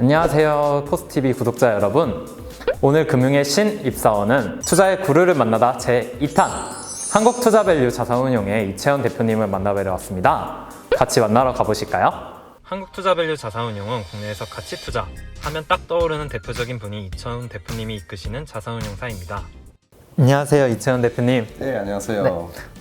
안녕하세요. 포스TV 구독자 여러분. 오늘 금융의 신 입사원은 투자의 구르를 만나다 제 2탄 한국투자밸류 자산운용의 이채원 대표님을 만나뵈러 왔습니다. 같이 만나러 가보실까요? 한국투자밸류 자산운용은 국내에서 가치 투자 하면 딱 떠오르는 대표적인 분이 이채원 대표님이 이끄시는 자산운용사입니다. 안녕하세요. 이채원 대표님. 네, 안녕하세요. 네.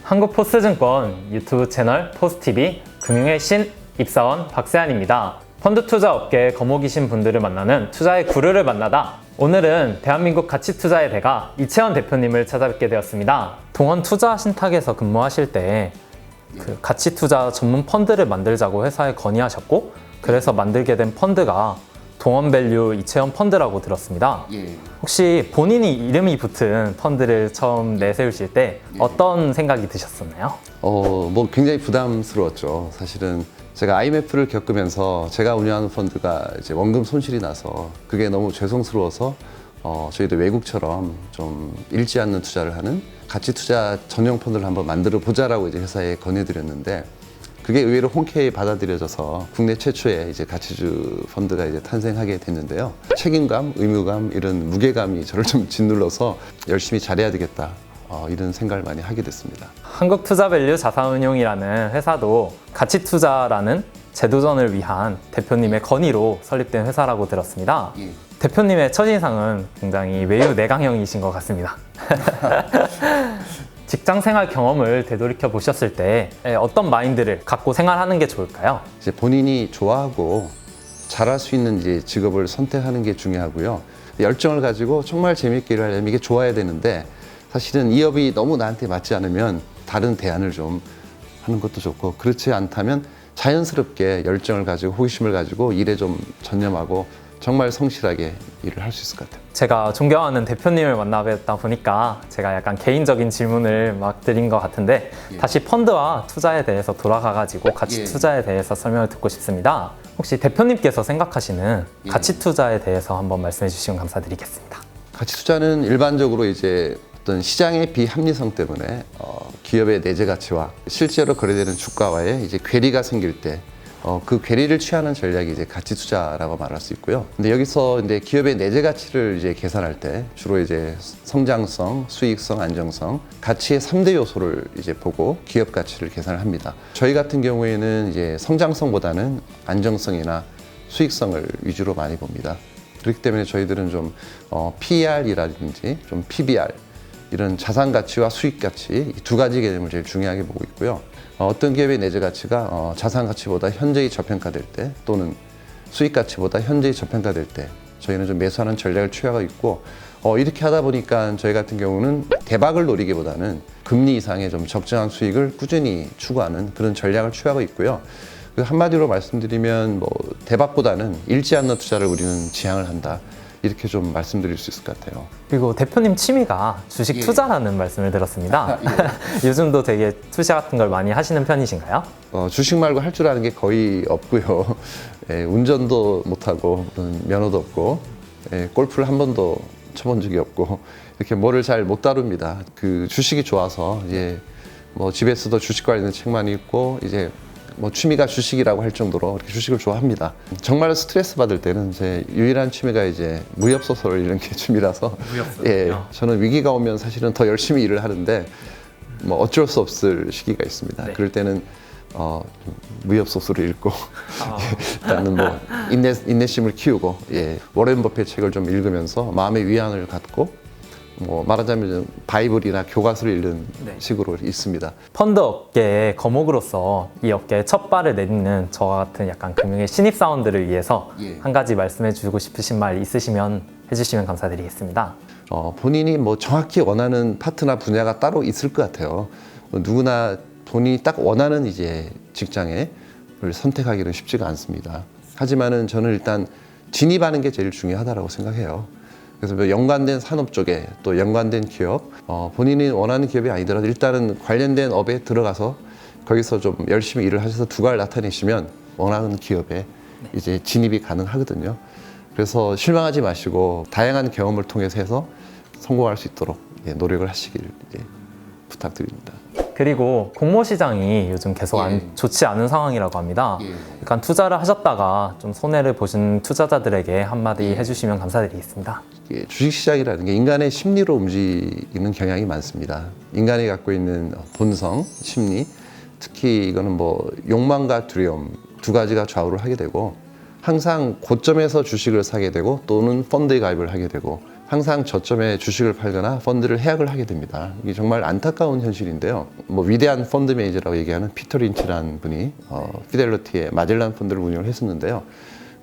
한국포스증권 유튜브 채널 포스TV 금융의 신 입사원 박세한입니다. 펀드 투자 업계에 거목이신 분들을 만나는 투자의 구르를 만나다 오늘은 대한민국 가치 투자의 대가 이채원 대표님을 찾아뵙게 되었습니다. 동원 투자 신탁에서 근무하실 때 그 가치 투자 전문 펀드를 만들자고 회사에 건의하셨고 그래서 만들게 된 펀드가 동원밸류 이채원 펀드라고 들었습니다. 예. 혹시 본인이 이름이 붙은 펀드를 처음 내세우실 때 어떤 생각이 드셨었나요? 어, 뭐 굉장히 부담스러웠죠. 사실은 제가 IMF를 겪으면서 제가 운영하는 펀드가 이제 원금 손실이 나서 그게 너무 죄송스러워서 어, 저희도 외국처럼 좀 잃지 않는 투자를 하는 가치 투자 전용 펀드를 한번 만들어 보자라고 이제 회사에 건의드렸는데 그게 의외로 흔쾌히 받아들여져서 국내 최초의 이제 가치주 펀드가 이제 탄생하게 됐는데요. 책임감, 의무감 이런 무게감이 저를 좀 짓눌러서 열심히 잘해야 되겠다. 어, 이런 생각을 많이 하게 됐습니다. 한국투자밸류 자산운용이라는 회사도 가치 투자라는 재도전을 위한 대표님의 건의로 설립된 회사라고 들었습니다. 예. 대표님의 첫인상은 굉장히 외유 내강형이신 것 같습니다. 직장 생활 경험을 되돌이켜 보셨을 때 어떤 마인드를 갖고 생활하는 게 좋을까요? 이제 본인이 좋아하고 잘할 수 있는 이제 직업을 선택하는 게 중요하고요. 열정을 가지고 정말 재밌게 일을 하려면 이게 좋아야 되는데 사실은 이 업이 너무 나한테 맞지 않으면 다른 대안을 좀 하는 것도 좋고 그렇지 않다면 자연스럽게 열정을 가지고 호기심을 가지고 일에 좀 전념하고 정말 성실하게 일을 할 수 있을 것 같아요. 제가 존경하는 대표님을 만나 뵙다 보니까 제가 약간 개인적인 질문을 막 드린 것 같은데 예. 다시 펀드와 투자에 대해서 돌아가 가지고 가치 예. 투자에 대해서 설명을 듣고 싶습니다. 혹시 대표님께서 생각하시는 예. 가치 투자에 대해서 한번 말씀해 주시면 감사드리겠습니다. 가치 투자는 일반적으로 이제 어떤 시장의 비합리성 때문에 어, 기업의 내재 가치와 실제로 거래되는 주가와의 이제 괴리가 생길 때 어, 그 괴리를 취하는 전략이 이제 가치 투자라고 말할 수 있고요. 근데 여기서 이제 기업의 내재 가치를 이제 계산할 때 주로 이제 성장성, 수익성, 안정성, 가치의 삼대 요소를 이제 보고 기업 가치를 계산을 합니다. 저희 같은 경우에는 이제 성장성보다는 안정성이나 수익성을 위주로 많이 봅니다. 그렇기 때문에 저희들은 좀 어, PER이라든지 좀 PBR 이런 자산 가치와 수익 가치 이두 가지 개념을 제일 중요하게 보고 있고요. 어, 떤 기업의 내재 가치가 어, 자산 가치보다 현저히 저평가될 때 또는 수익 가치보다 현저히 저평가될 때 저희는 좀 매수하는 전략을 취하고 있고 어, 이렇게 하다 보니까 저희 같은 경우는 대박을 노리기보다는 금리 이상의 좀 적정한 수익을 꾸준히 추구하는 그런 전략을 취하고 있고요. 그 한마디로 말씀드리면 뭐 대박보다는 잃지 않는 투자를 우리는 지향을 한다. 이렇게 좀 말씀드릴 수 있을 것 같아요. 그리고 대표님 취미가 주식 예. 투자라는 말씀을 들었습니다. 요즘도 되게 투자 같은 걸 많이 하시는 편이신가요? 어, 주식 말고 할 줄 아는 게 거의 없고요. 예, 운전도 못하고 무슨 면허도 없고 예, 골프를 한 번도 쳐본 적이 없고 이렇게 뭐를 잘 못 다룹니다. 그 주식이 좋아서 이제 뭐 집에서도 주식 관련된 책만 읽고 이제 뭐 취미가 주식이라고 할 정도로 이렇게 주식을 좋아합니다. 정말 스트레스 받을 때는 제 유일한 취미가 이제 무협 소설을 읽는 게 취미라서 예, 저는 위기가 오면 사실은 더 열심히 일을 하는데 뭐 어쩔 수 없을 시기가 있습니다. 네. 그럴 때는 어, 좀 무협 소설을 읽고 일단은 뭐 인내 인내심을 키우고 예, 워렌 버핏 책을 좀 읽으면서 마음의 위안을 갖고 뭐 말하자면 좀 바이블이나 교과서를 읽는 네. 식으로 있습니다. 펀드 업계의 거목으로서 이 업계에 첫 발을 내딛는 저와 같은 약간 금융의 신입 사원들을 위해서 예. 한 가지 말씀해 주고 싶으신 말 있으시면 해주시면 감사드리겠습니다. 어, 본인이 뭐 정확히 원하는 파트나 분야가 따로 있을 것 같아요. 뭐 누구나 본인이 딱 원하는 이제 직장을 선택하기는 쉽지가 않습니다. 하지만은 저는 일단 진입하는 게 제일 중요하다라고 생각해요. 그래서 뭐 연관된 산업 쪽에 또 연관된 기업, 어, 본인이 원하는 기업이 아니더라도 일단은 관련된 업에 들어가서 거기서 좀 열심히 일을 하셔서 두각을 나타내시면 원하는 기업에 이제 진입이 가능하거든요. 그래서 실망하지 마시고 다양한 경험을 통해서 해서 성공할 수 있도록 예, 노력을 하시길 예, 부탁드립니다. 그리고 공모 시장이 요즘 계속 안, 예. 좋지 않은 상황이라고 합니다. 예. 약간 투자를 하셨다가 좀 손해를 보신 투자자들에게 한마디 예. 해주시면 감사드리겠습니다. 예, 주식 시장이라는 게 인간의 심리로 움직이는 경향이 많습니다. 인간이 갖고 있는 본성, 심리, 특히 이거는 뭐 욕망과 두려움 두 가지가 좌우를 하게 되고 항상 고점에서 주식을 사게 되고 또는 펀드에 가입을 하게 되고 항상 저점에 주식을 팔거나 펀드를 해약을 하게 됩니다. 이게 정말 안타까운 현실인데요. 뭐 위대한 펀드 매니저라고 얘기하는 피터 린치라는 분이 어, 피델러티의 마젤란 펀드를 운영을 했었는데요.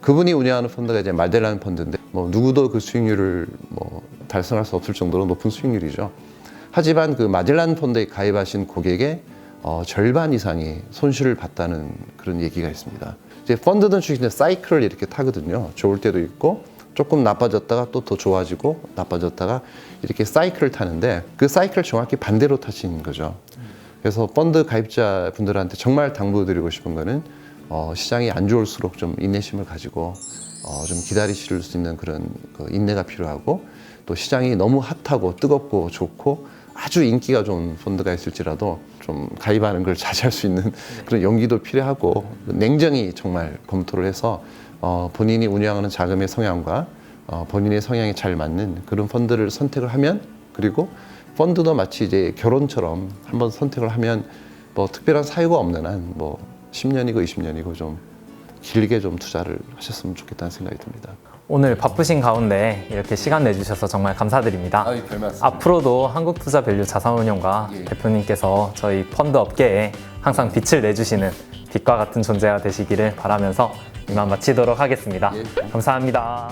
그분이 운영하는 펀드가 이제 말델란 펀드인데 뭐 누구도 그 수익률을 뭐 달성할 수 없을 정도로 높은 수익률이죠. 하지만 그 마젤란 펀드에 가입하신 고객의 어, 절반 이상이 손실을 봤다는 그런 얘기가 있습니다. 이제 펀드든 주식은 사이클을 이렇게 타거든요. 좋을 때도 있고 조금 나빠졌다가 또 더 좋아지고 나빠졌다가 이렇게 사이클을 타는데 그 사이클을 정확히 반대로 타신 거죠. 그래서 펀드 가입자 분들한테 정말 당부드리고 싶은 거는 어, 시장이 안 좋을수록 좀 인내심을 가지고 어, 좀 기다리실 수 있는 그런 그 인내가 필요하고 또 시장이 너무 핫하고 뜨겁고 좋고 아주 인기가 좋은 펀드가 있을지라도 좀 가입하는 걸 자제할 수 있는 그런 용기도 필요하고 냉정히 정말 검토를 해서 어, 본인이 운영하는 자금의 성향과 어, 본인의 성향에 잘 맞는 그런 펀드를 선택을 하면 그리고 펀드도 마치 이제 결혼처럼 한번 선택을 하면 뭐 특별한 사유가 없는 한 뭐 10년이고 20년이고 좀 길게 좀 투자를 하셨으면 좋겠다는 생각이 듭니다. 오늘 바쁘신 가운데 이렇게 시간 내주셔서 정말 감사드립니다. 별 말씀. 앞으로도 한국투자밸류 자산운용과 예. 대표님께서 저희 펀드 업계에 항상 빛을 내주시는 빛과 같은 존재가 되시기를 바라면서 이만 마치도록 하겠습니다. 예. 감사합니다.